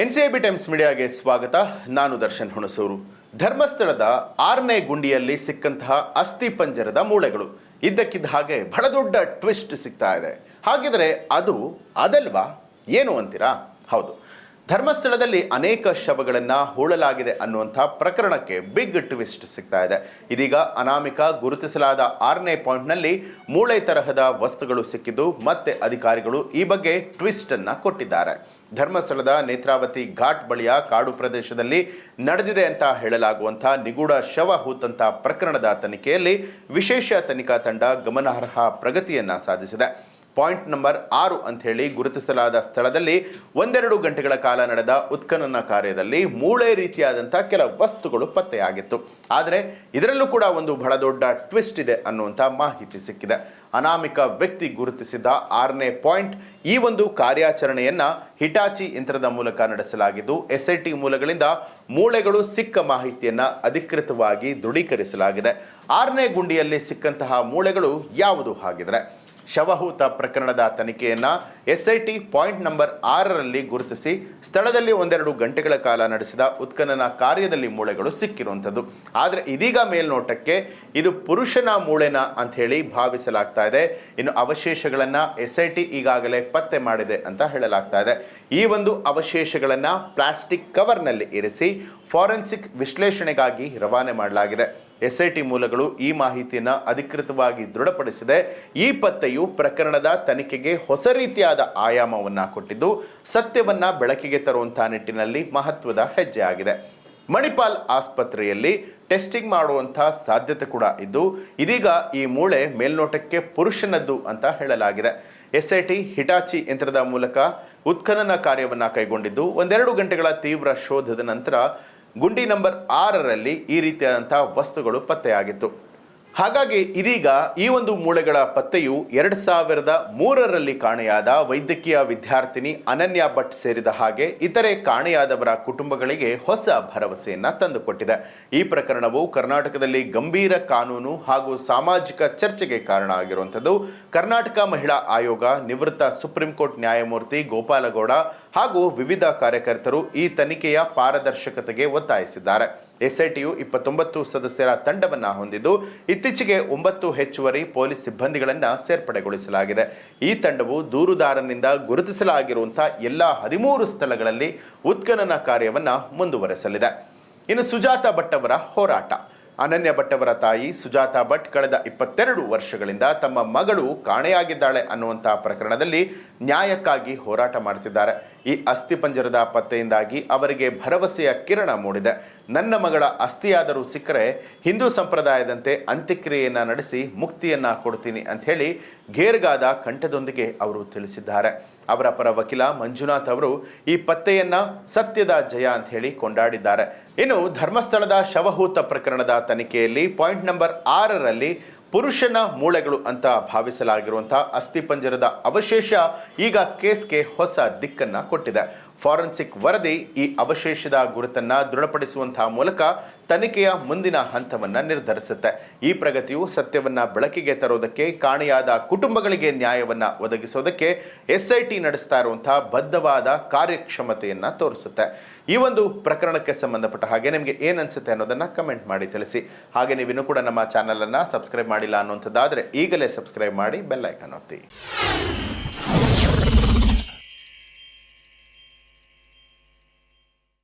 N C B times ಮೀಡಿಯಾಗೆ ಸ್ವಾಗತ. ನಾನು ದರ್ಶನ್ ಹುಣಸೂರು. ಧರ್ಮಸ್ಥಳದ ಆರನೇ ಗುಂಡಿಯಲ್ಲಿ ಸಿಕ್ಕಂತಹ ಅಸ್ಥಿ ಪಂಜರದ ಮೂಳೆಗಳು. ಇದ್ದಕ್ಕಿದ್ದ ಹಾಗೆ ಬಹಳ ದೊಡ್ಡ ಟ್ವಿಸ್ಟ್ ಸಿಗ್ತಾ ಇದೆ. ಹಾಗಿದ್ರೆ ಅದು ಅದಲ್ವಾ? ಏನು ಅಂತೀರಾ? ಹೌದು. ಧರ್ಮಸ್ಥಳದಲ್ಲಿ ಅನೇಕ ಶವಗಳನ್ನು ಹೂಳಲಾಗಿದೆ ಅನ್ನುವಂಥ ಪ್ರಕರಣಕ್ಕೆ ಬಿಗ್ ಟ್ವಿಸ್ಟ್ ಸಿಗ್ತಾ ಇದೆ. ಇದೀಗ ಅನಾಮಿಕ ಗುರುತಿಸಲಾದ ಆರನೇ ಪಾಯಿಂಟ್ನಲ್ಲಿ ಮೂಳೆ ತರಹದ ವಸ್ತುಗಳು ಸಿಕ್ಕಿದ್ದು ಮತ್ತೆ ಅಧಿಕಾರಿಗಳು ಈ ಬಗ್ಗೆ ಟ್ವಿಸ್ಟ್ ಅನ್ನ ಕೊಟ್ಟಿದ್ದಾರೆ. ಧರ್ಮಸ್ಥಳದ ನೇತ್ರಾವತಿ ಘಾಟ್ ಬಳಿಯ ಕಾಡು ಪ್ರದೇಶದಲ್ಲಿ ನಡೆದಿದೆ ಅಂತ ಹೇಳಲಾಗುವಂಥ ನಿಗೂಢ ಶವ ಹೂತಂಥ ಪ್ರಕರಣದ ತನಿಖೆಯಲ್ಲಿ ವಿಶೇಷ ತನಿಖಾ ತಂಡ ಗಮನಾರ್ಹ ಪ್ರಗತಿಯನ್ನು ಸಾಧಿಸಿದೆ. ಪಾಯಿಂಟ್ ನಂಬರ್ ಆರು ಅಂತ ಹೇಳಿ ಗುರುತಿಸಲಾದ ಸ್ಥಳದಲ್ಲಿ ಒಂದೆರಡು ಗಂಟೆಗಳ ಕಾಲ ನಡೆದ ಉತ್ಖನನ ಕಾರ್ಯದಲ್ಲಿ ಮೂಳೆ ರೀತಿಯಾದಂಥ ಕೆಲ ವಸ್ತುಗಳು ಪತ್ತೆಯಾಗಿತ್ತು. ಆದರೆ ಇದರಲ್ಲೂ ಕೂಡ ಒಂದು ಬಹಳ ದೊಡ್ಡ ಟ್ವಿಸ್ಟ್ ಇದೆ ಅನ್ನುವಂಥ ಮಾಹಿತಿ ಸಿಕ್ಕಿದೆ. ಅನಾಮಿಕ ವ್ಯಕ್ತಿ ಗುರುತಿಸಿದ ಆರನೇ ಪಾಯಿಂಟ್, ಈ ಒಂದು ಕಾರ್ಯಾಚರಣೆಯನ್ನು ಹಿಟಾಚಿ ಯಂತ್ರದ ಮೂಲಕ ನಡೆಸಲಾಗಿದ್ದು ಎಸ್ ಐ ಟಿ ಮೂಲಗಳಿಂದ ಮೂಳೆಗಳು ಸಿಕ್ಕ ಮಾಹಿತಿಯನ್ನು ಅಧಿಕೃತವಾಗಿ ದೃಢೀಕರಿಸಲಾಗಿದೆ. ಆರನೇ ಗುಂಡಿಯಲ್ಲಿ ಸಿಕ್ಕಂತಹ ಮೂಳೆಗಳು ಯಾವುದು ಹಾಗಿದ್ರೆ ಶವಹೂತ ಪ್ರಕರಣದ ತನಿಖೆಯನ್ನು ಎಸ್ಐಟಿ ಪಾಯಿಂಟ್ ನಂಬರ್ ಆರರಲ್ಲಿ ಗುರುತಿಸಿ ಸ್ಥಳದಲ್ಲಿ ಒಂದೆರಡು ಗಂಟೆಗಳ ಕಾಲ ನಡೆಸಿದ ಉತ್ಖನನ ಕಾರ್ಯದಲ್ಲಿ ಮೂಳೆಗಳು ಸಿಕ್ಕಿರುವಂಥದ್ದು. ಆದರೆ ಇದೀಗ ಮೇಲ್ನೋಟಕ್ಕೆ ಇದು ಪುರುಷನ ಮೂಳೆನ ಅಂತ ಹೇಳಿ ಭಾವಿಸಲಾಗ್ತಾ ಇದೆ. ಇನ್ನು ಅವಶೇಷಗಳನ್ನು ಎಸ್ಐಟಿ ಈಗಾಗಲೇ ಪತ್ತೆ ಮಾಡಿದೆ ಅಂತ ಹೇಳಲಾಗ್ತಾ ಇದೆ. ಈ ಒಂದು ಅವಶೇಷಗಳನ್ನು ಪ್ಲಾಸ್ಟಿಕ್ ಕವರ್ನಲ್ಲಿ ಇರಿಸಿ ಫಾರೆನ್ಸಿಕ್ ವಿಶ್ಲೇಷಣೆಗಾಗಿ ರವಾನೆ ಮಾಡಲಾಗಿದೆ. ಎಸ್ಐಟಿ ಮೂಲಗಳು ಈ ಮಾಹಿತಿಯನ್ನು ಅಧಿಕೃತವಾಗಿ ದೃಢಪಡಿಸಿದೆ. ಈ ಪತ್ತೆಯು ಪ್ರಕರಣದ ತನಿಖೆಗೆ ಹೊಸ ರೀತಿಯಾದ ಆಯಾಮವನ್ನು ಕೊಟ್ಟಿದ್ದು, ಸತ್ಯವನ್ನು ಬೆಳಕಿಗೆ ತರುವಂತಹ ನಿಟ್ಟಿನಲ್ಲಿ ಮಹತ್ವದ ಹೆಜ್ಜೆ ಆಗಿದೆ. ಮಣಿಪಾಲ್ ಆಸ್ಪತ್ರೆಯಲ್ಲಿ ಟೆಸ್ಟಿಂಗ್ ಮಾಡುವಂತಹ ಸಾಧ್ಯತೆ ಕೂಡ ಇದ್ದು, ಇದೀಗ ಈ ಮೂಳೆ ಮೇಲ್ನೋಟಕ್ಕೆ ಪುರುಷನದ್ದು ಅಂತ ಹೇಳಲಾಗಿದೆ. ಎಸ್ಐಟಿ ಹಿಟಾಚಿ ಯಂತ್ರದ ಮೂಲಕ ಉತ್ಖನನ ಕಾರ್ಯವನ್ನು ಕೈಗೊಂಡಿದ್ದು, ಒಂದೆರಡು ಗಂಟೆಗಳ ತೀವ್ರ ಶೋಧದ ನಂತರ ಗುಂಡಿ ನಂಬರ್ ಆರರಲ್ಲಿ ಈ ರೀತಿಯಾದಂತಹ ವಸ್ತುಗಳು ಪತ್ತೆಯಾಗಿತ್ತು. ಹಾಗಾಗಿ ಇದೀಗ ಈ ಒಂದು ಮೂಳೆಗಳ ಪತ್ತೆಯು ಎರಡು ಸಾವಿರದ ಮೂರರಲ್ಲಿ ಕಾಣೆಯಾದ ವೈದ್ಯಕೀಯ ವಿದ್ಯಾರ್ಥಿನಿ ಅನನ್ಯ ಭಟ್ ಸೇರಿದ ಹಾಗೆ ಇತರೆ ಕಾಣೆಯಾದವರ ಕುಟುಂಬಗಳಿಗೆ ಹೊಸ ಭರವಸೆಯನ್ನ ತಂದುಕೊಟ್ಟಿದೆ. ಈ ಪ್ರಕರಣವು ಕರ್ನಾಟಕದಲ್ಲಿ ಗಂಭೀರ ಕಾನೂನು ಹಾಗೂ ಸಾಮಾಜಿಕ ಚರ್ಚೆಗೆ ಕಾರಣ ಆಗಿರುವಂಥದ್ದು. ಕರ್ನಾಟಕ ಮಹಿಳಾ ಆಯೋಗ, ನಿವೃತ್ತ ಸುಪ್ರೀಂ ಕೋರ್ಟ್ ನ್ಯಾಯಮೂರ್ತಿ ಗೋಪಾಲಗೌಡ ಹಾಗೂ ವಿವಿಧ ಕಾರ್ಯಕರ್ತರು ಈ ತನಿಖೆಯ ಪಾರದರ್ಶಕತೆಗೆ ಒತ್ತಾಯಿಸಿದ್ದಾರೆ. ಎಸ್ಐಟಿಯು ಇಪ್ಪತ್ತೊಂಬತ್ತು ಸದಸ್ಯರ ತಂಡವನ್ನು ಹೊಂದಿದ್ದು, ಇತ್ತೀಚೆಗೆ ಒಂಬತ್ತು ಹೆಚ್ಚುವರಿ ಪೊಲೀಸ್ ಸಿಬ್ಬಂದಿಗಳನ್ನು ಸೇರ್ಪಡೆಗೊಳಿಸಲಾಗಿದೆ. ಈ ತಂಡವು ದೂರುದಾರನಿಂದ ಗುರುತಿಸಲಾಗಿರುವಂತಹ ಎಲ್ಲ ಹದಿಮೂರು ಸ್ಥಳಗಳಲ್ಲಿ ಉತ್ಖನನ ಕಾರ್ಯವನ್ನು ಮುಂದುವರೆಸಲಿದೆ. ಇನ್ನು ಸುಜಾತ ಭಟ್ ಹೋರಾಟ. ಅನನ್ಯ ಭಟ್ ಅವರ ತಾಯಿ ಸುಜಾತಾ ಭಟ್ ಕಳೆದ ಇಪ್ಪತ್ತೆರಡು ವರ್ಷಗಳಿಂದ ತಮ್ಮ ಮಗಳು ಕಾಣೆಯಾಗಿದ್ದಾಳೆ ಅನ್ನುವಂತಹ ಪ್ರಕರಣದಲ್ಲಿ ನ್ಯಾಯಕ್ಕಾಗಿ ಹೋರಾಟ ಮಾಡುತ್ತಿದ್ದಾರೆ. ಈ ಅಸ್ಥಿಪಂಜರದ ಪತ್ತೆಯಿಂದಾಗಿ ಅವರಿಗೆ ಭರವಸೆಯ ಕಿರಣ ಮೂಡಿದೆ. ನನ್ನ ಮಗಳ ಅಸ್ಥಿಯಾದರೂ ಸಿಕ್ಕರೆ ಹಿಂದೂ ಸಂಪ್ರದಾಯದಂತೆ ಅಂತ್ಯಕ್ರಿಯೆಯನ್ನು ನಡೆಸಿ ಮುಕ್ತಿಯನ್ನ ಕೊಡ್ತೀನಿ ಅಂತ ಹೇಳಿ ಗೇರ್ಗಾದ ಕಂಠದೊಂದಿಗೆ ಅವರು ತಿಳಿಸಿದ್ದಾರೆ. ಅವರ ಪರ ವಕೀಲ ಮಂಜುನಾಥ್ ಅವರು ಈ ಪತ್ತೆಯನ್ನ ಸತ್ಯದ ಜಯ ಅಂತ ಹೇಳಿ ಕೊಂಡಾಡಿದ್ದಾರೆ. ಇನ್ನು ಧರ್ಮಸ್ಥಳದ ಶವಹೂತ ಪ್ರಕರಣದ ತನಿಖೆಯಲ್ಲಿ ಪಾಯಿಂಟ್ ನಂಬರ್ ಆರರಲ್ಲಿ ಪುರುಷನ ಮೂಳೆಗಳು ಅಂತ ಭಾವಿಸಲಾಗಿರುವಂತಹ ಅಸ್ಥಿಪಂಜರದ ಅವಶೇಷ ಈಗ ಕೇಸ್ಗೆ ಹೊಸ ದಿಕ್ಕನ್ನ ಕೊಟ್ಟಿದೆ. ಫಾರೆನ್ಸಿಕ್ ವರದಿ ಈ ಅವಶೇಷದ ಗುರುತನ್ನ ದೃಢಪಡಿಸುವಂತಹ ಮೂಲಕ ತನಿಖೆಯ ಮುಂದಿನ ಹಂತವನ್ನ ನಿರ್ಧರಿಸುತ್ತೆ. ಈ ಪ್ರಗತಿಯು ಸತ್ಯವನ್ನ ಬೆಳಕಿಗೆ ತರೋದಕ್ಕೆ, ಕಾಣೆಯಾದ ಕುಟುಂಬಗಳಿಗೆ ನ್ಯಾಯವನ್ನ ಒದಗಿಸೋದಕ್ಕೆ ಎಸ್ಐಟಿ ನಡೆಸ್ತಾ ಇರುವಂತಹ ಬದ್ಧವಾದ ಕಾರ್ಯಕ್ಷಮತೆಯನ್ನು ತೋರಿಸುತ್ತೆ. ಈ ಒಂದು ಪ್ರಕರಣಕ್ಕೆ ಸಂಬಂಧಪಟ್ಟ ಹಾಗೆ ನಿಮಗೆ ಏನ್ ಅನ್ಸುತ್ತೆ ಅನ್ನೋದನ್ನ ಕಮೆಂಟ್ ಮಾಡಿ ತಿಳಿಸಿ. ಹಾಗೆ ನೀವಿನ್ನೂ ಕೂಡ ನಮ್ಮ ಚಾನಲನ್ನು ಸಬ್ಸ್ಕ್ರೈಬ್ ಮಾಡಿಲ್ಲ ಅನ್ನುವಂಥದ್ದಾದ್ರೆ ಈಗಲೇ ಸಬ್ಸ್ಕ್ರೈಬ್ ಮಾಡಿ ಬೆಲ್ಲೈಕನ್ ಒತ್ತಿ.